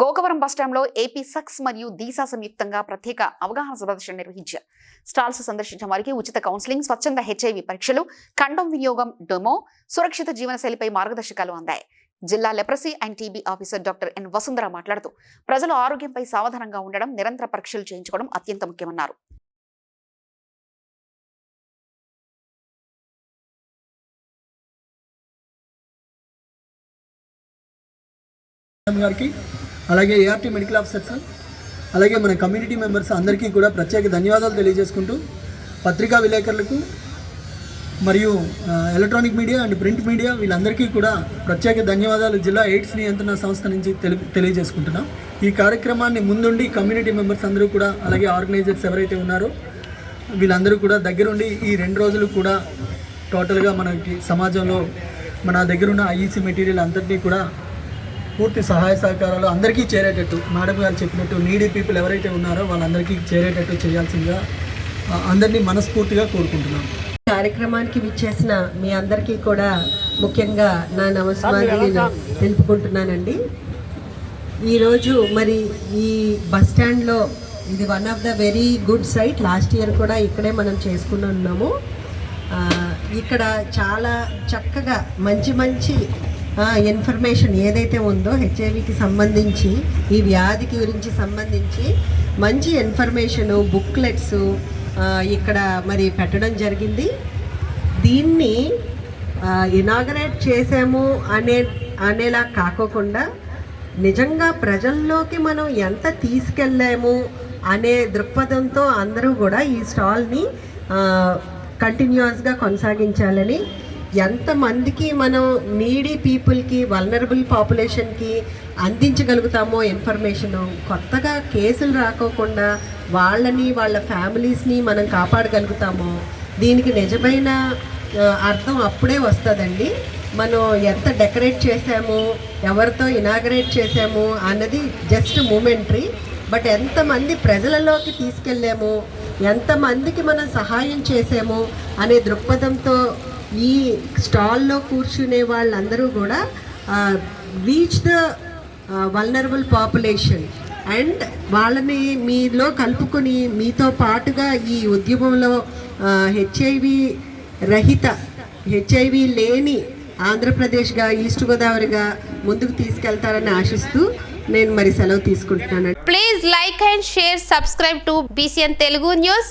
గోకవరం బస్టాండ్లో AP sucks మరియు దీసా సంయుక్తంగా ప్రత్యేక అవగాహన సదస్సు నిర్వహించారు. స్టాల్స్ సందర్శించిన వారికి ఉచిత కౌన్సిలింగ్ స్వచ్ఛంద హెచ్ఐవి పరీక్షలు కండం వినియోగం డెమో సురక్షిత జీవనశైలిపై మార్గదర్శకాలు అందాయి. జిల్లా leprosy and TB officer doctor N Vasundhara మాట్లాడుతూ ప్రజలు ఆరోగ్యంపై సావధానంగా ఉండడం నిరంతర పరీక్షలు చేయించుకోవడం అత్యంత ముఖ్యమన్నారు. గారికి అలాగే ఏఆర్టీ మెడికల్ ఆఫీసర్స్ అలాగే మన కమ్యూనిటీ మెంబర్స్ అందరికీ కూడా ప్రత్యేక ధన్యవాదాలు తెలియజేసుకుంటూ పత్రికా విలేకరులకు మరియు electronic media and print media వీళ్ళందరికీ కూడా ప్రత్యేక ధన్యవాదాలు. జిల్లా ఎయిడ్స్ నియంత్రణ సంస్థ నుంచి తెలి తెలియజేసుకుంటున్నాం. ఈ కార్యక్రమాన్ని ముందుండి కమ్యూనిటీ మెంబర్స్ అందరూ కూడా అలాగే ఆర్గనైజర్స్ ఎవరైతే ఉన్నారో వీళ్ళందరూ కూడా దగ్గరుండి ఈ రెండు రోజులు కూడా టోటల్గా మనకి సమాజంలో మన దగ్గరున్న ఐఈసీ మెటీరియల్ అంతటినీ కూడా పూర్తి సహాయ సహకారాలు అందరికీ చేరేటట్టు మేడం గారు చెప్పినట్టు నీడీ పీపుల్ ఎవరైతే ఉన్నారో వాళ్ళందరికీ చేరేటట్టు చేయాల్సిందిగా అందరినీ మనస్ఫూర్తిగా కోరుకుంటున్నాం కార్యక్రమానికి విచ్చేసిన మీ అందరికీ కూడా ముఖ్యంగా నా నమస్కారాలు నేను తెలుపుకుంటున్నానండి. ఈరోజు మరి ఈ బస్ స్టాండ్లో ఇది one of the very good site last year కూడా ఇక్కడే మనం చేసుకుని ఉన్నాము. ఇక్కడ చాలా చక్కగా మంచి మంచి ఇన్ఫర్మేషన్ ఏదైతే ఉందో హెచ్ఐవికి సంబంధించి ఈ వ్యాధికి గురించి సంబంధించి మంచి ఇన్ఫర్మేషను బుక్లెట్స్ ఇక్కడ మరి పెట్టడం జరిగింది. దీన్ని ఇనాగరేట్ చేసాము అనే అనేలా కాకోకుండా నిజంగా ప్రజల్లోకి మనం ఎంత తీసుకెళ్ళాము అనే దృక్పథంతో అందరూ కూడా ఈ స్టాల్ని కంటిన్యూస్గా కొనసాగించాలని ఎంతమందికి మనం నీడీ పీపుల్కి వల్నరబుల్ పాపులేషన్కి అందించగలుగుతామో ఇన్ఫర్మేషను కొత్తగా కేసులు రాకోకుండా వాళ్ళని వాళ్ళ ఫ్యామిలీస్ని మనం కాపాడగలుగుతామో దీనికి నిజమైన అర్థం అప్పుడే వస్తుందండి. మనం ఎంత డెకరేట్ చేసాము ఎవరితో ఇనాగరేట్ చేసాము అన్నది జస్ట్ మూమెంటరీ బట్ ఎంతమంది ప్రజలలోకి తీసుకెళ్ళాము ఎంతమందికి మనం సహాయం చేసాము అనే దృక్పథంతో ఈ స్టాల్లో కూర్చునే వాళ్ళందరూ కూడా reach the vulnerable population and వాళ్ళని మీలో కలుపుకొని మీతో పాటుగా ఈ ఉద్యమంలో హెచ్ఐవి రహిత హెచ్ఐవి లేని ఆంధ్రప్రదేశ్గా ఈస్ట్ గోదావరిగా ముందుకు తీసుకెళ్తారని ఆశిస్తూ నేను మరి సెలవు తీసుకుంటున్నాను please like and share subscribe to BCN Telugu news